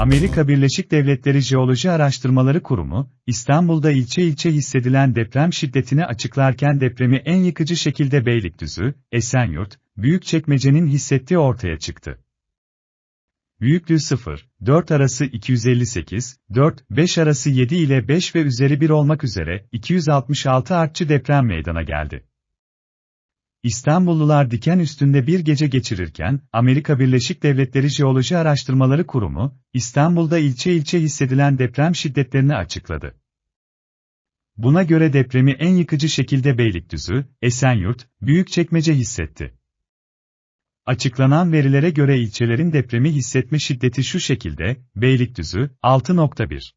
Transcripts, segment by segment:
Amerika Birleşik Devletleri Jeoloji Araştırmaları Kurumu, İstanbul'da ilçe ilçe hissedilen deprem şiddetini açıklarken depremi en yıkıcı şekilde Beylikdüzü, Esenyurt, Büyükçekmece'nin hissettiği ortaya çıktı. Büyüklüğü 0, 4 arası 258, 4, 5 arası 7 ile 5 ve üzeri 1 olmak üzere 266 artçı deprem meydana geldi. İstanbullular diken üstünde bir gece geçirirken, Amerika Birleşik Devletleri Jeoloji Araştırmaları Kurumu, İstanbul'da ilçe ilçe hissedilen deprem şiddetlerini açıkladı. Buna göre depremi en yıkıcı şekilde Beylikdüzü, Esenyurt, Büyükçekmece hissetti. Açıklanan verilere göre ilçelerin depremi hissetme şiddeti şu şekilde, Beylikdüzü, 6.1.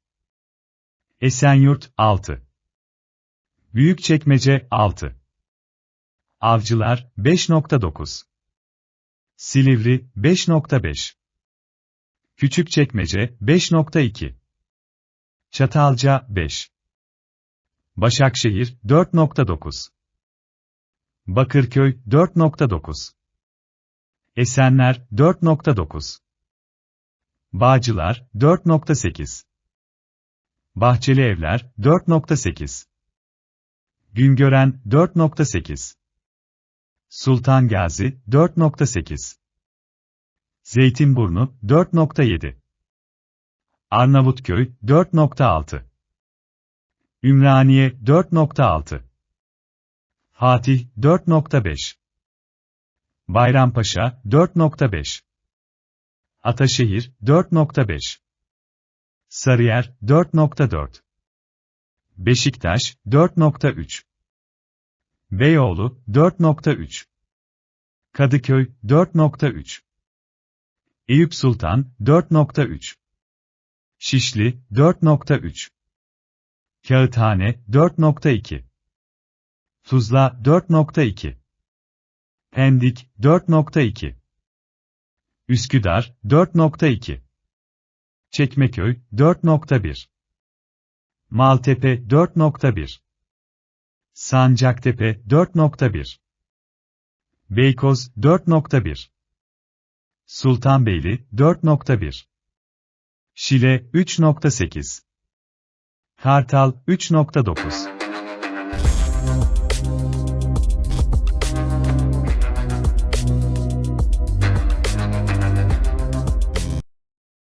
Esenyurt, 6. Büyükçekmece, 6. Avcılar 5.9 Silivri 5.5 Küçükçekmece 5.2 Çatalca 5 Başakşehir 4.9 Bakırköy 4.9 Esenler 4.9 Bağcılar 4.8 Bahçeli Evler 4.8 Güngören 4.8 Sultan Gazi 4.8 Zeytinburnu 4.7 Arnavutköy 4.6 Ümraniye 4.6 Fatih 4.5 Bayrampaşa 4.5 Ataşehir 4.5 Sarıyer 4.4 Beşiktaş 4.3 Beyoğlu 4.3 Kadıköy 4.3 Eyüp Sultan 4.3 Şişli 4.3 Kağıthane 4.2 Tuzla 4.2 Pendik 4.2 Üsküdar 4.2 Çekmeköy 4.1 Maltepe 4.1 Sancaktepe 4.1 Beykoz 4.1 Sultanbeyli 4.1 Şile 3.8 Kartal 3.9